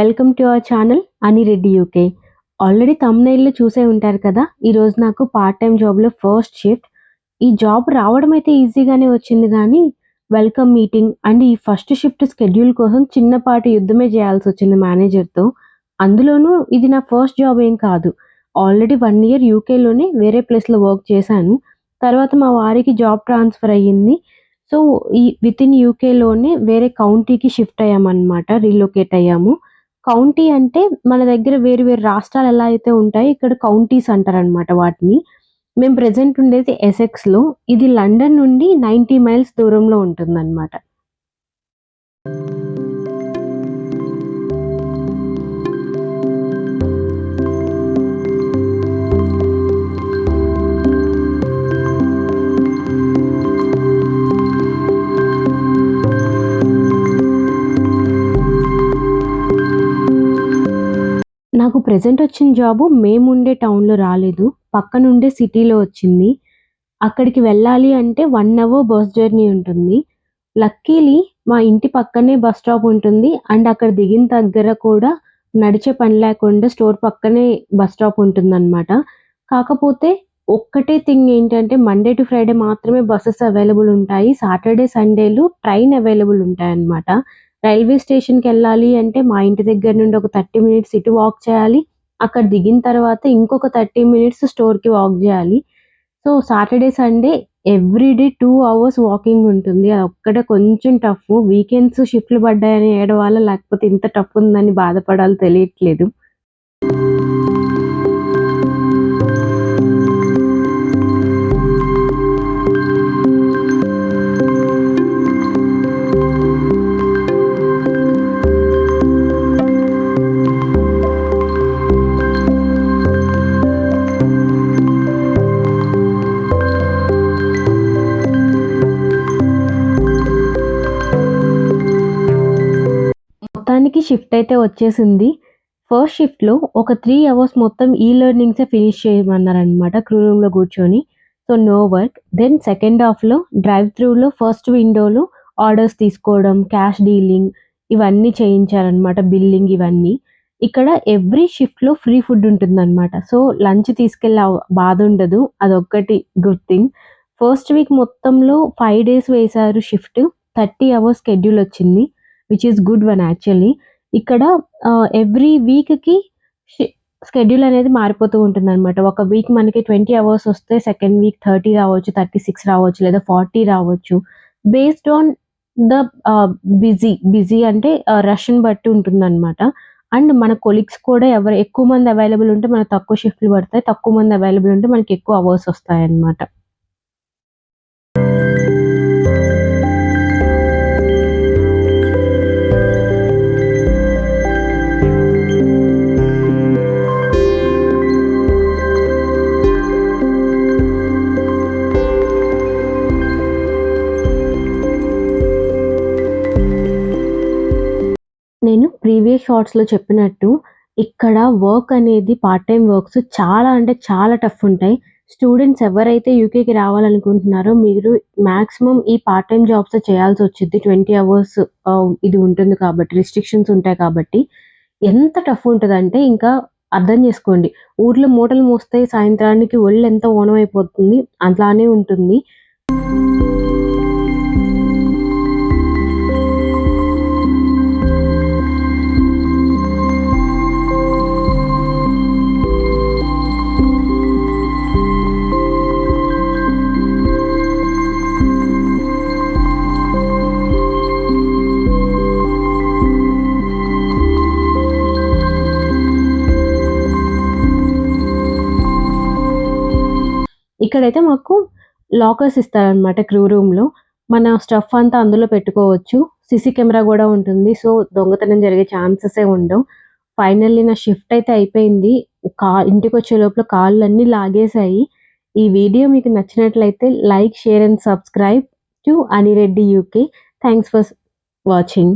Welcome to our channel Anireddy UK already తమ్నైల్లో చూసే ఉంటారు కదా? ఈరోజు నాకు పార్ట్ టైం జాబ్లో ఫస్ట్ షిఫ్ట్ ఈ జాబ్ రావడం అయితే ఈజీగానే వచ్చింది కానీ వెల్కమ్ మీటింగ్ అండ్ ఈ ఫస్ట్ షిఫ్ట్ స్కెడ్యూల్ కోసం చిన్నపాటి యుద్ధమే చేయాల్సి వచ్చింది మేనేజర్తో అందులోనూ ఇది నా ఫస్ట్ జాబ్ ఏం కాదు. ఆల్రెడీ వన్ ఇయర్ యూకేలోనే వేరే ప్లేస్లో వర్క్ చేశాను. తర్వాత మా వారికి జాబ్ ట్రాన్స్ఫర్ అయ్యింది. సో ఈ విత్ ఇన్ యూకేలోనే వేరే కౌంటీకి షిఫ్ట్ అయ్యామన్నమాట రీలొకేట్ అయ్యాము. కౌంటీ అంటే మన దగ్గర వేరు వేరు రాష్ట్రాలు ఎలా అయితే ఉంటాయో ఇక్కడ కౌంటీస్ అంటారనమాట వాటిని. మేము ప్రజెంట్ ఉండేది ఎసెక్స్లో ఇది లండన్ నుండి నైంటీ మైల్స్ దూరంలో ఉంటుందన్నమాట. నాకు ప్రజెంట్ వచ్చిన జాబు మేముండే టౌన్‌లో రాలేదు. పక్కనుండే సిటీలో వచ్చింది. అక్కడికి వెళ్ళాలి అంటే వన్ అవర్ బస్ జర్నీ ఉంటుంది. లక్కీలీ మా ఇంటి పక్కనే బస్ స్టాప్ ఉంటుంది. అండ్ అక్కడ దిగిన దగ్గర కూడా నడిచే పని లేకుండా స్టోర్ పక్కనే బస్ స్టాప్ ఉంటుందనమాట. కాకపోతే ఒక్కటే థింగ్ ఏంటంటే మండే టు ఫ్రైడే మాత్రమే బస్సెస్ అవైలబుల్ ఉంటాయి. సాటర్‌డే, సండేలు ట్రైన్ అవైలబుల్ ఉంటాయన్నమాట. రైల్వే స్టేషన్‌కెళ్ళాలి అంటే మా ఇంటి దగ్గర నుండి ఒక 30 మినిట్స్ ఇటు వాక్ చేయాలి. అక్కడ దిగిన తర్వాత ఇంకొక 30 మినిట్స్ స్టోర్‌కి వాక్ చేయాలి so, Saturday, Sunday everyday two hours walking ఉంటుంది. అది ఒక్కటే కొంచెం టఫ్. వీకెండ్స్ షిఫ్ట్‌లు పడ్డాయని ఏడవాలా? లేకపోతే ఇంత టఫ్ ఉందని బాధపడాలో తెలియట్లేదు. మొత్తానికి షిఫ్ట్ అయితే వచ్చేసింది. ఫస్ట్ షిఫ్ట్‌లో ఒక త్రీ అవర్స్ మొత్తం ఈ లెర్నింగ్సే ఫినిష్ చేయమన్నారనమాట క్రూ రూమ్‌లో కూర్చొని. So, no work. Then second హాఫ్‌లో డ్రైవ్ త్రూలో ఫస్ట్ విండోలో ఆర్డర్స్ తీసుకోవడం, క్యాష్ డీలింగ్ ఇవన్నీ చేయించారనమాట. బిల్లింగ్ ఇవన్నీ. ఇక్కడ ఎవ్రీ షిఫ్ట్‌లో ఫ్రీ ఫుడ్ ఉంటుందన్నమాట సో, లంచ్ తీసుకెళ్ళే బాధ ఉండదు అదొక్కటి గుడ్ థింగ్. ఫస్ట్ వీక్ మొత్తంలో ఫైవ్ డేస్ వేశారు షిఫ్ట్. 30 అవర్స్ షెడ్యూల్ వచ్చింది. Which is good one actually. ఇక్కడ ఎవ్రీ వీక్‌కి షి షెడ్యూల్ అనేది మారిపోతూ ఉంటుంది అనమాట ఒక వీక్ మనకి 20 అవర్స్ వస్తే సెకండ్ వీక్ 30 రావచ్చు, 36 రావచ్చు లేదా 40 రావచ్చు. Based on the busy. Busy అంటే రష్యన్ రష్‌ని బట్టి ఉంటుందనమాట. అండ్ మన కొలీగ్స్ కూడా ఎవరు ఎక్కువ మంది అవైలబుల్ ఉంటే మనకు తక్కువ షిఫ్ట్‌లు పడతాయి. తక్కువ మంది అవైలబుల్ ఉంటే మనకి ఎక్కువ అవర్స్ వస్తాయన్నమాట. నేను ప్రీవియస్ షార్ట్స్‌లో చెప్పినట్టు ఇక్కడ వర్క్ అనేది పార్ట్ టైం వర్క్స్ చాలా అంటే చాలా టఫ్ ఉంటాయి. స్టూడెంట్స్ ఎవరైతే యూకేకి రావాలనుకుంటున్నారో మీరు మాక్సిమం ఈ పార్ట్ టైం జాబ్స్ చేయాల్సి వచ్చింది ట్వంటీ అవర్స్ ఇది ఉంటుంది కాబట్టి రిస్ట్రిక్షన్స్ ఉంటాయి కాబట్టి. ఎంత టఫ్ ఉంటదంటే ఇంకా అర్థం చేసుకోండి. ఊర్లో మూటలు మోస్తే సాయంత్రానికి ఒళ్ళెంత ఓనం అయిపోతుంది. అట్లానే ఉంటుంది. ఇక్కడైతే మాకు లాకర్స్ ఇస్తారనమాట క్రూ రూమ్‌లో. మన స్టఫ్ అంతా అందులో పెట్టుకోవచ్చు. సిసి కెమెరా కూడా ఉంటుంది. సో, దొంగతనం జరిగే ఛాన్సెసే ఉండవు. ఫైనల్లీ నా షిఫ్ట్ అయితే అయిపోయింది. కా ఇంటికి వచ్చే లోపల కాళ్ళన్నీ లాగేశాయి. ఈ వీడియో మీకు నచ్చినట్లయితే like, share and subscribe to Anireddy UK. Thanks for watching.